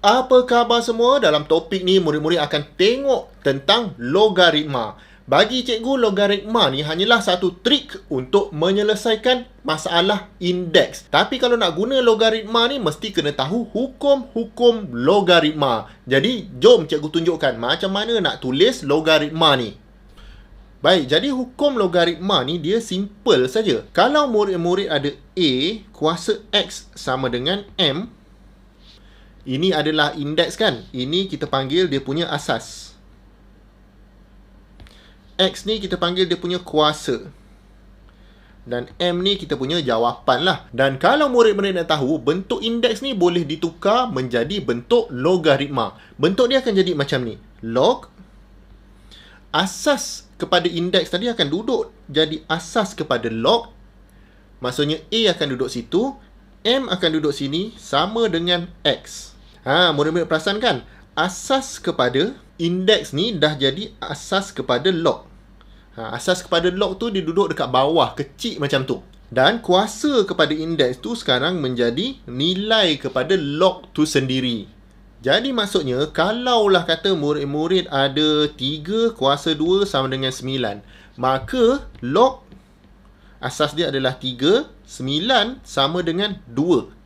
Apa khabar semua? Dalam topik ni murid-murid akan tengok tentang logaritma. Bagi cikgu, logaritma ni hanyalah satu trik untuk menyelesaikan masalah indeks. Tapi kalau nak guna logaritma ni, mesti kena tahu hukum-hukum logaritma. Jadi, jom cikgu tunjukkan macam mana nak tulis logaritma ni. Baik, jadi hukum logaritma ni dia simple saja. Kalau murid-murid ada A kuasa X sama dengan M, ini adalah indeks kan? Ini kita panggil dia punya asas. X ni kita panggil dia punya kuasa. Dan M ni kita punya jawapan lah. Dan kalau murid-murid nak tahu, bentuk indeks ni boleh ditukar menjadi bentuk logaritma. Bentuk dia akan jadi macam ni. Log. Asas kepada indeks tadi akan duduk jadi asas kepada log. Maksudnya A akan duduk situ. M akan duduk sini sama dengan X. Ha, murid-murid perasan kan? Asas kepada indeks ni dah jadi asas kepada log. Ha, asas kepada log tu dia duduk dekat bawah, kecil macam tu. Dan kuasa kepada indeks tu sekarang menjadi nilai kepada log tu sendiri. Jadi maksudnya, kalaulah kata murid-murid ada 3 kuasa 2 sama dengan 9, maka log asas dia adalah 3, 9 sama dengan 2.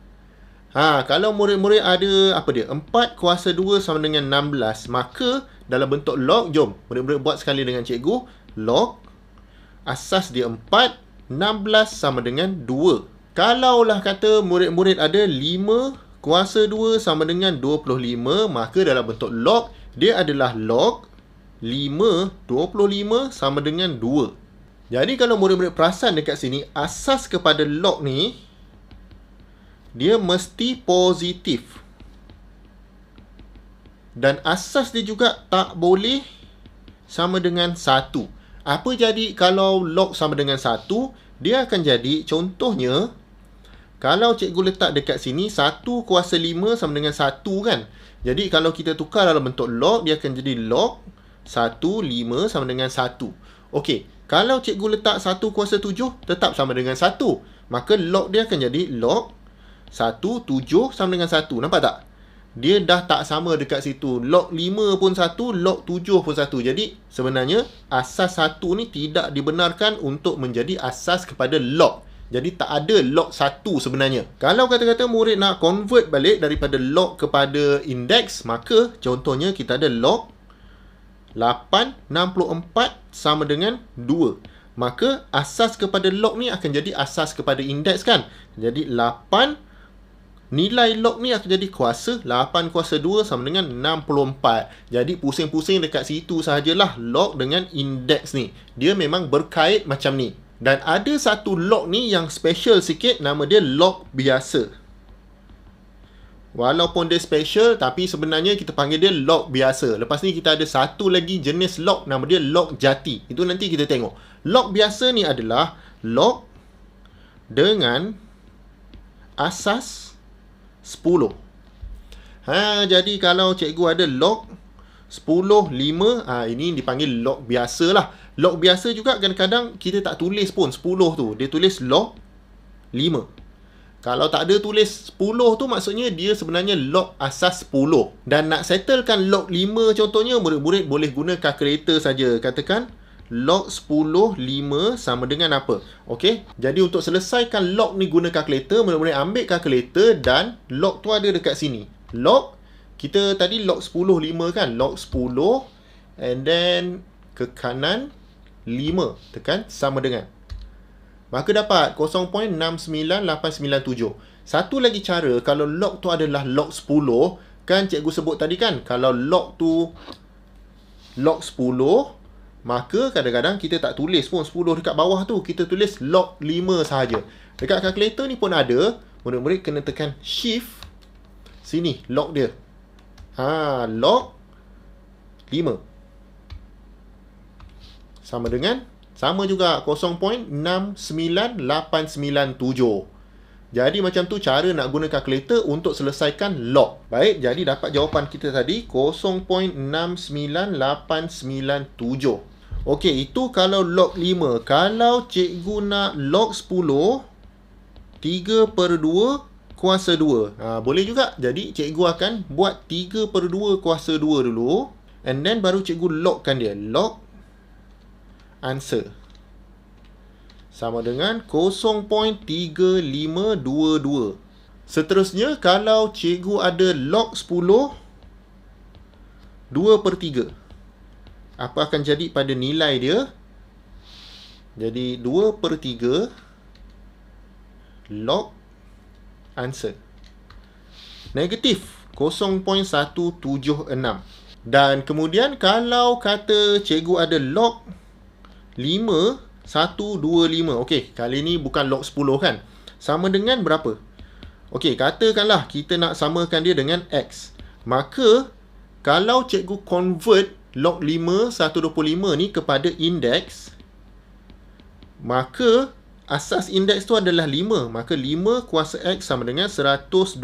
Ha, kalau murid-murid ada apa dia? 4 kuasa 2 sama dengan 16, maka dalam bentuk log, jom murid-murid buat sekali dengan cikgu. Log asas dia 4, 16 sama dengan 2. Kalaulah kata murid-murid ada 5 kuasa 2 sama dengan 25, maka dalam bentuk log dia adalah log 5 25 sama dengan 2. Jadi kalau murid-murid perasan dekat sini, asas kepada log ni dia mesti positif. Dan asas dia juga tak boleh sama dengan 1. Apa jadi kalau log sama dengan 1? Dia akan jadi contohnya kalau cikgu letak dekat sini 1 kuasa 5 sama dengan 1 kan. Jadi kalau kita tukar dalam bentuk log dia akan jadi log 1 5 sama dengan 1. Okey, kalau cikgu letak 1 kuasa 7 tetap sama dengan 1. Maka log dia akan jadi log satu, tujuh sama dengan satu. Nampak tak? Dia dah tak sama dekat situ. Log lima pun satu, log tujuh pun satu. Jadi, sebenarnya, asas satu ni tidak dibenarkan untuk menjadi asas kepada log. Jadi, tak ada log satu sebenarnya. Kalau kata-kata murid nak convert balik daripada log kepada indeks, maka contohnya kita ada log 864 sama dengan 2. Maka asas kepada log ni akan jadi asas kepada indeks kan? Jadi 8 Nilai log ni akan jadi kuasa 8 kuasa 2 sama dengan 64. Jadi pusing-pusing dekat situ sahajalah log dengan indeks ni. Dia memang berkait macam ni. Dan ada satu log ni yang special sikit nama dia log biasa. Walaupun dia special tapi sebenarnya kita panggil dia log biasa. Lepas ni kita ada satu lagi jenis log nama dia log jati. Itu nanti kita tengok. Log biasa ni adalah log dengan asas 10. Ha, jadi kalau cikgu ada log 10, 5, ha, ini dipanggil log biasa lah. Log biasa juga kadang-kadang kita tak tulis pun 10 tu. Dia tulis log 5. Kalau tak ada tulis 10 tu maksudnya dia sebenarnya log asas 10. Dan nak settlekan log 5 contohnya murid-murid boleh guna kalkulator saja. Katakan log 10 5 sama dengan apa? Okey? Jadi untuk selesaikan log ni guna kalkulator mula-mula ambil kalkulator dan log tu ada dekat sini. Log kita tadi log 10 5 kan? Log 10 and then ke kanan 5 tekan sama dengan maka dapat 0.69897 satu lagi cara kalau log tu adalah log 10 kan cikgu sebut tadi kan kalau log tu log 10 Maka kadang-kadang kita tak tulis pun 10 dekat bawah tu. Kita tulis log 5 sahaja. Dekat kalkulator ni pun ada. Murid-murid kena tekan shift. Sini log dia. Ha, log 5. Sama dengan sama juga 0.69897. Jadi macam tu cara nak guna kalkulator untuk selesaikan log. Baik, jadi dapat jawapan kita tadi 0.69897. Okey, itu kalau log 5. Kalau cikgu nak log 10, 3 per 2 kuasa 2. Ha, boleh juga. Jadi cikgu akan buat 3 per 2 kuasa 2 dulu. And then baru cikgu logkan dia. Log answer. Sama dengan 0.3522. Seterusnya, kalau cikgu ada log 10, 2 per 3. Apa akan jadi pada nilai dia? Jadi 2 per 3 log answer. Negatif 0.176. Dan kemudian kalau kata cikgu ada log 5, 125. Okey, kali ni bukan log 10 kan? Sama dengan berapa? Okey, katakanlah kita nak samakan dia dengan X. Maka, kalau cikgu convert log 5, 125 ni kepada indeks, maka asas indeks tu adalah 5. Maka 5 kuasa X sama dengan 125.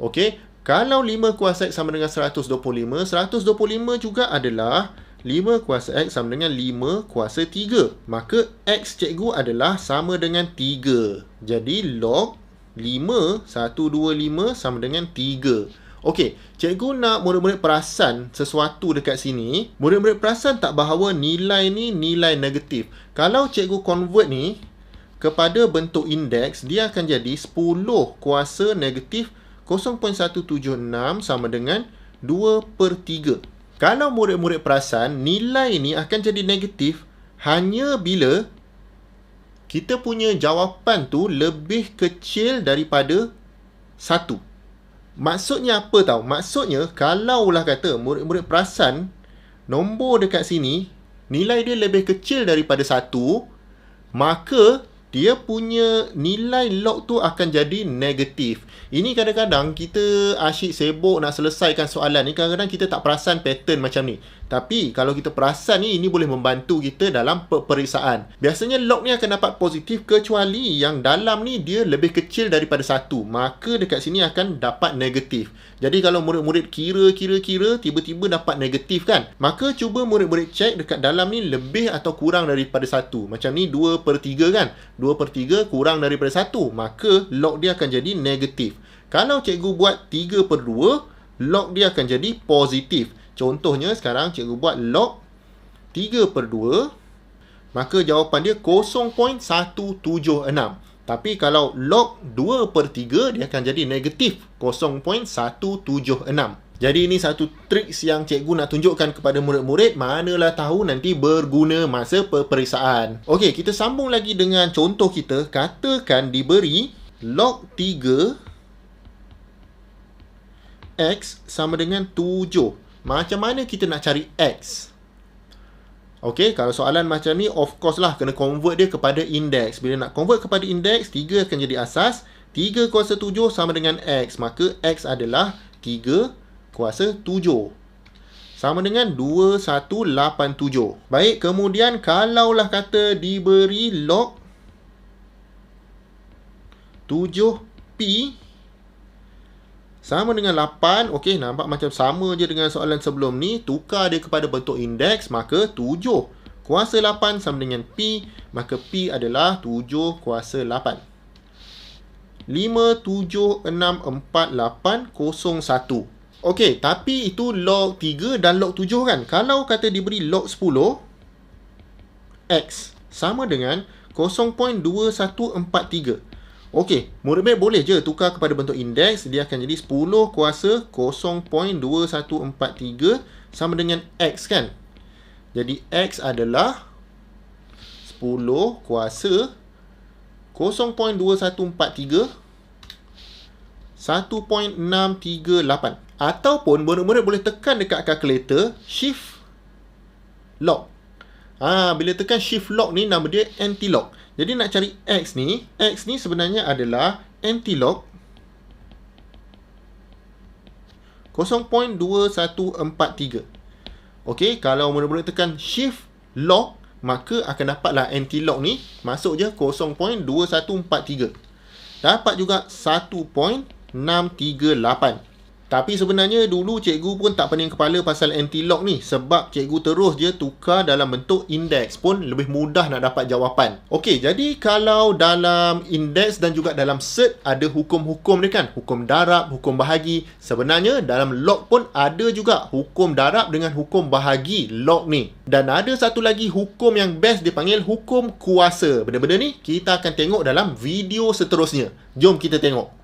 Okey, kalau 5 kuasa X sama dengan 125, 125 juga adalah 5 kuasa X sama dengan 5 kuasa 3. Maka X cikgu adalah sama dengan 3. Jadi log 5, 125 sama dengan 3. Okey, cikgu nak murid-murid perasan sesuatu dekat sini. Murid-murid perasan tak bahawa nilai ni nilai negatif. Kalau cikgu convert ni kepada bentuk indeks, dia akan jadi 10 kuasa negatif 0.176 sama dengan 2 per 3. Kalau murid-murid perasan, nilai ni akan jadi negatif hanya bila kita punya jawapan tu lebih kecil daripada 1. Maksudnya apa tau? Maksudnya kalaulah kata murid-murid perasan nombor dekat sini nilai dia lebih kecil daripada satu, maka dia punya nilai log tu akan jadi negatif. Ini kadang-kadang kita asyik sibuk nak selesaikan soalan ni, kadang-kadang kita tak perasan pattern macam ni. Tapi kalau kita perasan ni, ini boleh membantu kita dalam peperiksaan. Biasanya log ni akan dapat positif kecuali yang dalam ni dia lebih kecil daripada satu. Maka dekat sini akan dapat negatif. Jadi kalau murid-murid kira-kira-kira tiba-tiba dapat negatif kan? Maka cuba murid-murid cek dekat dalam ni lebih atau kurang daripada satu. Macam ni 2 per 3 kan? 2 per 3 kurang daripada satu. Maka log dia akan jadi negatif. Kalau cikgu buat 3 per 2, log dia akan jadi positif. Contohnya sekarang cikgu buat log 3 per 2, maka jawapan dia 0.176. Tapi kalau log 2 per 3, dia akan jadi negatif 0.176. Jadi ini satu trik yang cikgu nak tunjukkan kepada murid-murid manalah tahu nanti berguna masa peperiksaan. Okey, kita sambung lagi dengan contoh kita. Katakan diberi log 3 X sama dengan 7. Macam mana kita nak cari X? Okey, kalau soalan macam ni, of course lah, kena convert dia kepada indeks. Bila nak convert kepada indeks, 3 akan jadi asas. 3 kuasa 7 sama dengan X. Maka X adalah 3 kuasa 7. Sama dengan 2187. Baik, kemudian kalaulah kata diberi log 7P sama dengan 8. Okey, nampak macam sama je dengan soalan sebelum ni. Tukar dia kepada bentuk indeks, maka 7. Kuasa 8 sama dengan P, maka P adalah 7 kuasa 8. 5, 7, 6, 4, 8, 0, 1. Okey, tapi itu log 3 dan log 7 kan? Kalau kata diberi log 10, X sama dengan 0.2143. Okey, murid-murid boleh je tukar kepada bentuk indeks. Dia akan jadi 10 kuasa 0.2143 sama dengan X kan? Jadi X adalah 10 kuasa 0.2143 1.638 Ataupun murid-murid boleh tekan dekat kalkulator Shift Lock Ah, Bila tekan shift lock ni nama dia anti-lock jadi nak cari X ni, X ni sebenarnya adalah anti-log 0.2143. Okey, kalau mula-mula tekan shift log, maka akan dapatlah anti-log ni masuk je 0.2143. Dapat juga 1.638. Tapi sebenarnya dulu cikgu pun tak pening kepala pasal anti-lock ni sebab cikgu terus je tukar dalam bentuk indeks pun lebih mudah nak dapat jawapan. Okey, jadi kalau dalam indeks dan juga dalam set ada hukum-hukum dia kan, hukum darab, hukum bahagi. Sebenarnya dalam log pun ada juga hukum darab dengan hukum bahagi log ni. Dan ada satu lagi hukum yang best dipanggil hukum kuasa. Benda-benda ni kita akan tengok dalam video seterusnya. Jom kita tengok.